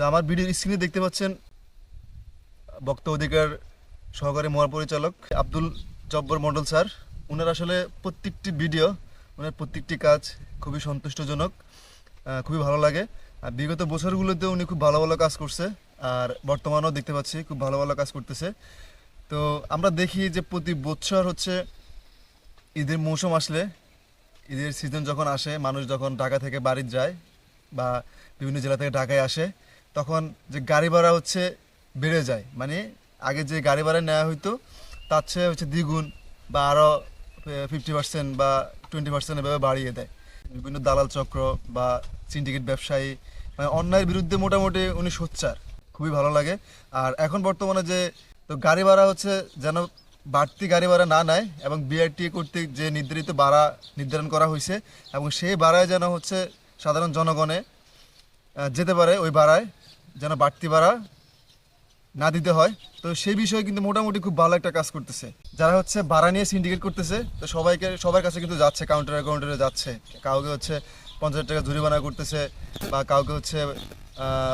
তো আমার ভিডিওর স্ক্রিনে দেখতে পাচ্ছেন বক্তা অধিকার সহকারী মহাপরিচালক আব্দুল জব্বর মন্ডল স্যার। ওনার আসলে প্রত্যেকটি ভিডিও ওনার প্রত্যেকটি কাজ খুবই সন্তুষ্টজনক খুবই ভালো লাগে। আর বিগত বছরগুলোতে উনি খুব ভালো ভালো কাজ করছে আর বর্তমানেও দেখতে পাচ্ছি খুব ভালো ভালো কাজ করতেছে। তো আমরা দেখি যে প্রতি বছর হচ্ছে ঈদের মৌসুম আসলে, ঈদের সিজন যখন আসে, মানুষ যখন ঢাকা থেকে বাড়ি যায় বা বিভিন্ন জেলা থেকে ঢাকায় আসে তখন যে গাড়ি ভাড়া হচ্ছে বেড়ে যায়। মানে আগে যে গাড়ি ভাড়া নেওয়া হইতো, তার চেয়ে হচ্ছে দ্বিগুণ বা আরও ফিফটি পার্সেন্ট বা টোয়েন্টি পার্সেন্ট এভাবে বাড়িয়ে দেয়। বিভিন্ন দালাল চক্র বা সিন্ডিকেট ব্যবসায়ী মানে অন্যায়ের বিরুদ্ধে মোটামুটি উনি সোচ্চার, খুবই ভালো লাগে। আর এখন বর্তমানে যে, তো গাড়ি ভাড়া হচ্ছে যেন বাড়তি গাড়ি ভাড়া না নেয় এবং বিআরটি কর্তৃক যে নির্ধারিত ভাড়া নির্ধারণ করা হয়েছে এবং সেই ভাড়ায় যেন হচ্ছে সাধারণ জনগণে যেতে পারে ওই ভাড়ায় যেন বাড়তি ভাড়া না দিতে হয়। তো সেই বিষয়ে কিন্তু মোটামুটি খুব ভালো একটা কাজ করতেছে। যারা হচ্ছে ভাড়া নিয়ে সিন্ডিকেট করতেছে, তো সবাইকে, সবার কাছে কিন্তু যাচ্ছে কাউন্টারে কাউন্টারে যাচ্ছে। কাউকে হচ্ছে পঞ্চাশ টাকা জরিমানা করতেছে বা কাউকে হচ্ছে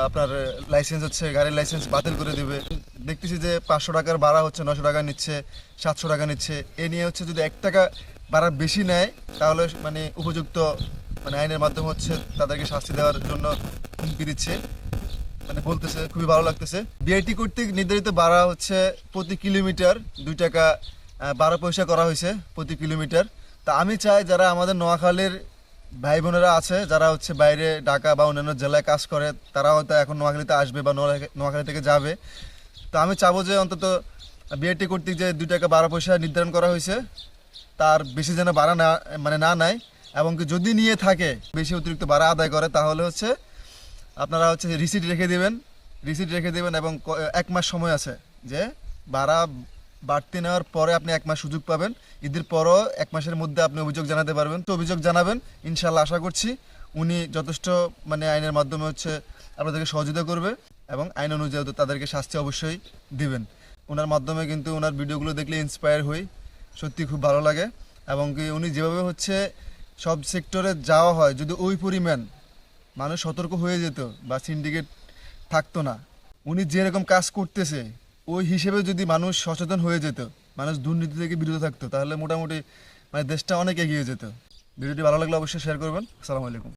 আপনার লাইসেন্স হচ্ছে, গাড়ির লাইসেন্স বাতিল করে দিবে। দেখতেছি যে পাঁচশো টাকার ভাড়া হচ্ছে, নশো টাকা নিচ্ছে, সাতশো টাকা নিচ্ছে। এ নিয়ে হচ্ছে যদি এক টাকা ভাড়া বেশি নেয়, তাহলে মানে উপযুক্ত মানে আইনের মাধ্যমে হচ্ছে তাদেরকে শাস্তি দেওয়ার জন্য হুমকি দিচ্ছে। মানে বলতেছে, খুবই ভালো লাগতেছে। বিআইটি কর্তৃক নির্ধারিত ভাড়া হচ্ছে প্রতি কিলোমিটার দুই টাকা বারো পয়সা করা হয়েছে প্রতি কিলোমিটার। তা আমি চাই যারা আমাদের নোয়াখালীর ভাই বোনেরা আছে, যারা হচ্ছে বাইরে ঢাকা বা অন্যান্য জেলায় কাজ করে, তারা হয়তো এখন নোয়াখালীতে আসবে বা নোয়াখালী- থেকে যাবে। তো আমি চাবো যে অন্তত বিআইটি কর্তৃক যে দুই টাকা, বারো পয়সা নির্ধারণ করা হয়েছে, তার বেশি যেন ভাড়া না মানে না নেয়, এবং যদি নিয়ে থাকে, বেশি অতিরিক্ত ভাড়া আদায় করে, তাহলে হচ্ছে আপনারা হচ্ছে রিসিট রেখে দেবেন রিসিট রেখে দেবেন এবং এক মাস সময় আছে যে ভাড়া বাড়তি নেওয়ার পরে আপনি এক মাস সুযোগ পাবেন। ঈদের পরও এক মাসের মধ্যে আপনি অভিযোগ জানাতে পারবেন। তো অভিযোগ জানাবেন ইনশাল্লাহ আশা করছি উনি যথেষ্ট মানে আইনের মাধ্যমে হচ্ছে আপনাদেরকে সহযোগিতা করবে এবং আইন অনুযায়ী তাদেরকে শাস্তি অবশ্যই দিবেন। ওনার মাধ্যমে কিন্তু ওনার ভিডিওগুলো দেখলে ইন্সপায়ার হই, সত্যি খুব ভালো লাগে এবং কি উনি যেভাবে হচ্ছে সব সেক্টরে যাওয়া হয়, যদি ওই পরিমাণ মানুষ সতর্ক হয়ে যেত বা সিন্ডিকেট থাকতো না। উনি যেরকম কাজ করতেছে, ওই হিসেবে যদি মানুষ সচেতন হয়ে যেত, মানুষ দুর্নীতি থেকে বিরত থাকতো, তাহলে মোটামুটি মানে দেশটা অনেক এগিয়ে যেত। ভিডিওটি ভালো লাগলে অবশ্যই শেয়ার করবেন। আসসালামু আলাইকুম।